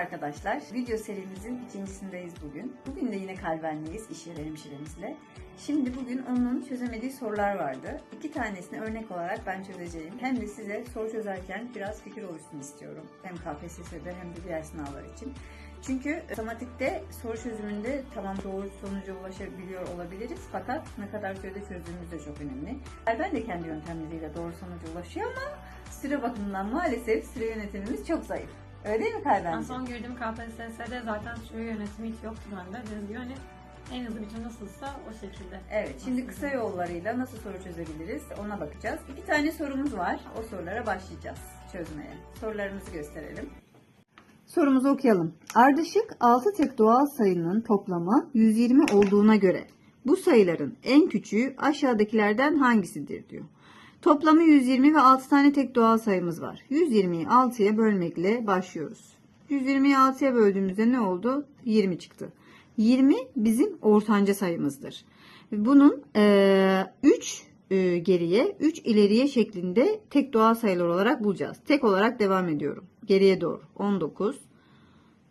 arkadaşlar. Video serimizin ikincisindeyiz bugün. Bugün de yine kalbenliyiz iş hemşiremizle. Şimdi bugün onun çözemediği sorular vardı. İki tanesini örnek olarak ben çözeceğim. Hem de size soru çözerken biraz fikir oluşsun istiyorum. Hem KPSS'de hem de diğer sınavlar için. Çünkü matematikte soru çözümünde tamam doğru sonuca ulaşabiliyor olabiliriz. Fakat ne kadar sürede çözdüğümüz de çok önemli. Ben de kendi yöntemleriyle doğru sonuca ulaşıyor ama süre bakımından maalesef süre yönetimimiz çok zayıf. Öyle değil mi Ben Kalbenci? son girdiğim KPSS'de zaten süre yönetimi hiç yoktu bende. Dediğim gibi hani en hızlı biçim nasılsa o şekilde. Evet, şimdi kısa yollarıyla nasıl soru çözebiliriz ona bakacağız. İki tane sorumuz var. O sorulara başlayacağız çözmeye. Sorularımızı gösterelim. Sorumuzu okuyalım. Ardışık 6 tek doğal sayının toplamı 120 olduğuna göre bu sayıların en küçüğü aşağıdakilerden hangisidir diyor. Toplamı 120 ve 6 tane tek doğal sayımız var. 120'yi 6'ya bölmekle başlıyoruz. 120'yi 6'ya böldüğümüzde ne oldu? 20 çıktı. 20 bizim ortanca sayımızdır. Bunun 3 geriye, 3 ileriye şeklinde tek doğal sayılar olarak bulacağız. Tek olarak devam ediyorum. Geriye doğru 19,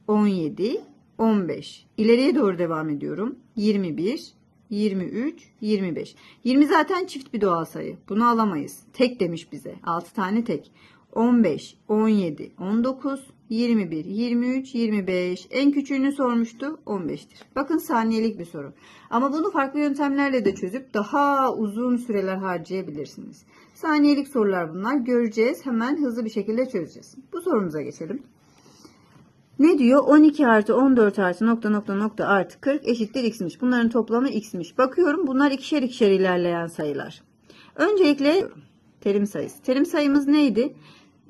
17, 15. İleriye doğru devam ediyorum. 21, 23, 25. 20 zaten çift bir doğal sayı. Bunu alamayız. Tek demiş bize. 6 tane tek. 15, 17, 19, 21, 23, 25. En küçüğünü sormuştu 15'tir. Bakın saniyelik bir soru. Ama bunu farklı yöntemlerle de çözüp daha uzun süreler harcayabilirsiniz. Saniyelik sorular bunlar. Göreceğiz. Hemen hızlı bir şekilde çözeceğiz. Bu sorumuza geçelim. Ne diyor? 12 artı 14 artı nokta nokta nokta artı 40 eşittir x'miş. Bunların toplamı x'miş. Bakıyorum bunlar ikişer ikişer ilerleyen sayılar. Öncelikle terim sayısı. Terim sayımız neydi?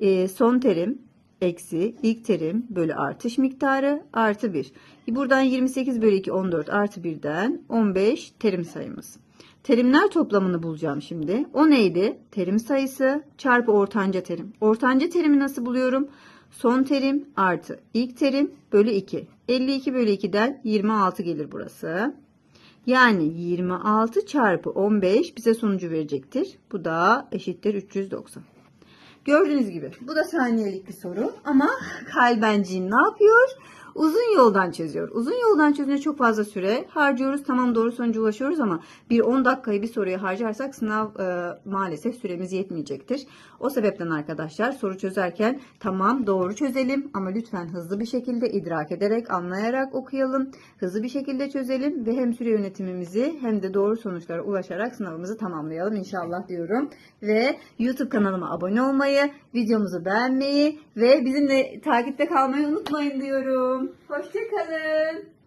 Ee, son terim eksi ilk terim bölü artış miktarı artı 1. Buradan 28 bölü 2 14 artı 1'den 15 terim sayımız. Terimler toplamını bulacağım şimdi. O neydi? Terim sayısı çarpı ortanca terim. Ortanca terimi nasıl buluyorum? Son terim artı ilk terim bölü 2. 52 bölü 2'den 26 gelir burası. Yani 26 çarpı 15 bize sonucu verecektir. Bu da eşittir 390. Gördüğünüz gibi bu da saniyelik bir soru ama kalbenciğim ne yapıyor? Uzun yoldan çözüyor. Uzun yoldan çözünce çok fazla süre harcıyoruz. Tamam doğru sonuca ulaşıyoruz ama bir 10 dakikayı bir soruya harcarsak sınav e, maalesef süremiz yetmeyecektir. O sebepten arkadaşlar soru çözerken tamam doğru çözelim ama lütfen hızlı bir şekilde idrak ederek, anlayarak okuyalım. Hızlı bir şekilde çözelim ve hem süre yönetimimizi hem de doğru sonuçlara ulaşarak sınavımızı tamamlayalım inşallah diyorum. Ve YouTube kanalıma abone olmayı, videomuzu beğenmeyi ve bizimle takipte kalmayı unutmayın diyorum. Hoşçakalın.